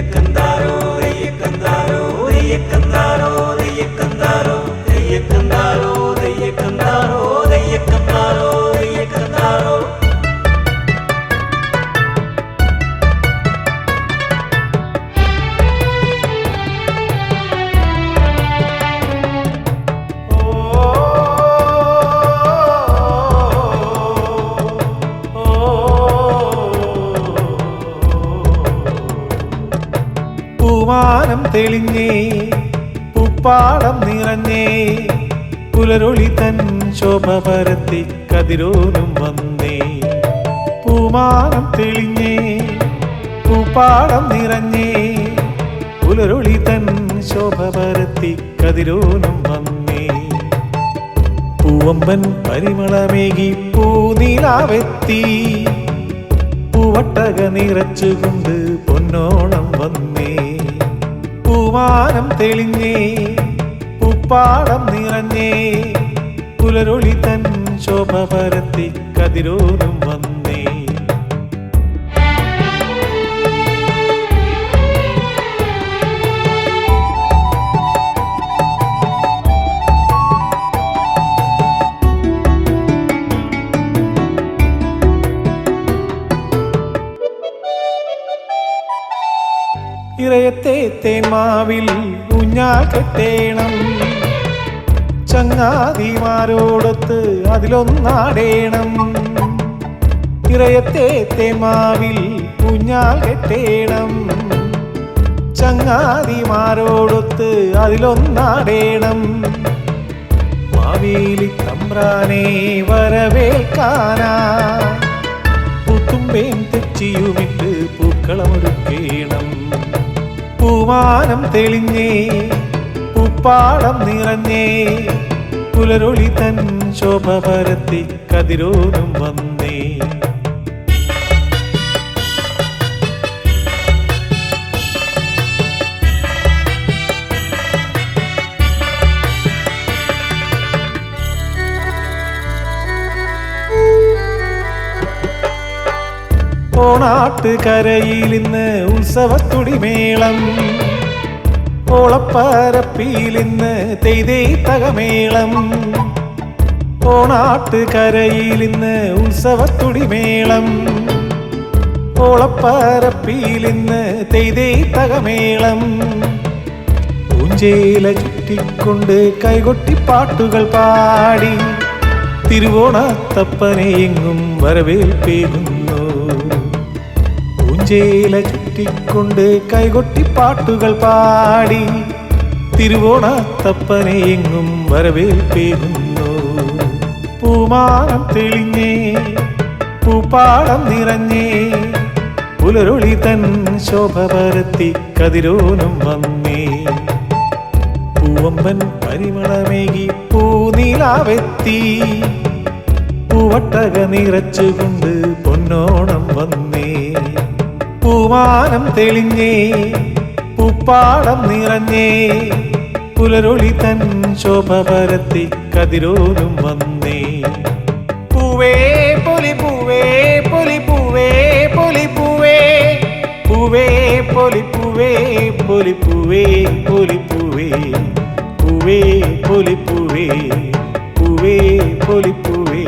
i can പൂമാനം തെളിഞ്ഞേ പൂപ്പാടം നിറഞ്ഞേ പുലരൊളി തൻ ശോഭ പരത്തി കതിരോനും വന്നേ. പൂമാനം തെളിഞ്ഞേ പൂപ്പാടം നിറഞ്ഞേ പുലരൊളി തൻ ശോഭ പരത്തി കതിരോനും വന്നേ. പൂവമ്പൻ പരിമളമേകി പൂനീലാവെത്തി പൂവട്ടക നിറച്ചുകൊണ്ട് പൊന്നോണം പൂവാനം തെളിഞ്ഞേ പൂപ്പാടം നിറഞ്ഞേ പുലരൊളി തൻ ശോഭ പരത്തി കതിരോനും വന്നേ. ഇറയത്തെ തേന്മാവിൽ ഊഞ്ഞാൽ കെട്ടേണം ചങ്ങാതിമാരോടൊത്ത് അതിലൊന്നാടേണം. ഇറയത്തെ തേന്മാവിൽ ഊഞ്ഞാൽ കെട്ടേണം ചങ്ങാതിമാരോടൊത്ത് അതിലൊന്നാടേണം. മാവേലി തമ്പ്രാനെ വരവേൽക്കാനാ. പൂത്തുമ്പേൻ തെച്ചിയുമിട്ട് പൂമാനം തെളിഞ്ഞേ പൂപ്പാടം നിറഞ്ഞേ പുലരൊളി തൻ ശോഭ പരത്തി കതിരോനും വന്നേ. ഓണാട്ടുകരയിൽ ഇന്ന് ഉത്സവത്തുടിമേളം. ഓളപ്പരപ്പിയിൽ ഇന്ന് തെയ്തേ തകമേളം ഓണാട്ടുകരയിൽ ഇന്ന് ഉത്സവത്തുടിമേളം. ഓളപ്പരപ്പിയിൽ ഇന്ന് തെയ്തേ തകമേളം പൂഞ്ചേല ചുറ്റിക്കൊണ്ട് കൈകൊട്ടി പാട്ടുകൾ പാടി. തിരുവോണത്തപ്പനെ എങ്ങും വരവേൽപ്പേകുന്നു. പൂഞ്ചേല ചുറ്റിക്കൊണ്ട് കൈകൊട്ടി പാട്ടുകൾ പാടി. തിരുവോണത്തപ്പനെ എങ്ങും വരവേൽപ്പേകുന്നു. പൂമാനം തെളിഞ്ഞേ പൂപ്പാടം നിറഞ്ഞേ പുലരൊളി തൻ ശോഭ പരത്തി കതിരോനും വന്നേ. പൂവമ്പൻ പരിമളമേകി പൂനീലാവെത്തി. പൂവട്ടക നിറച്ചുകൊണ്ട് പൊന്നോണം വന്നേ. പൂമാനം തെളിഞ്ഞേ പൂപ്പാടം നിറഞ്ഞേ പുലരൊളി തൻ ശോഭ പരത്തി കതിരോലും വന്നേ. പൂവേ പൊലി പൂവേ പൊലി പൂവേ പൊലി പൂവേ പൂവേ പൊലി പൂവേ പൊലി പൂവേ പൊലി പൂവേ പൂവേ പൊലി പൂവേ പൂവേ പൊലി പൂവേ.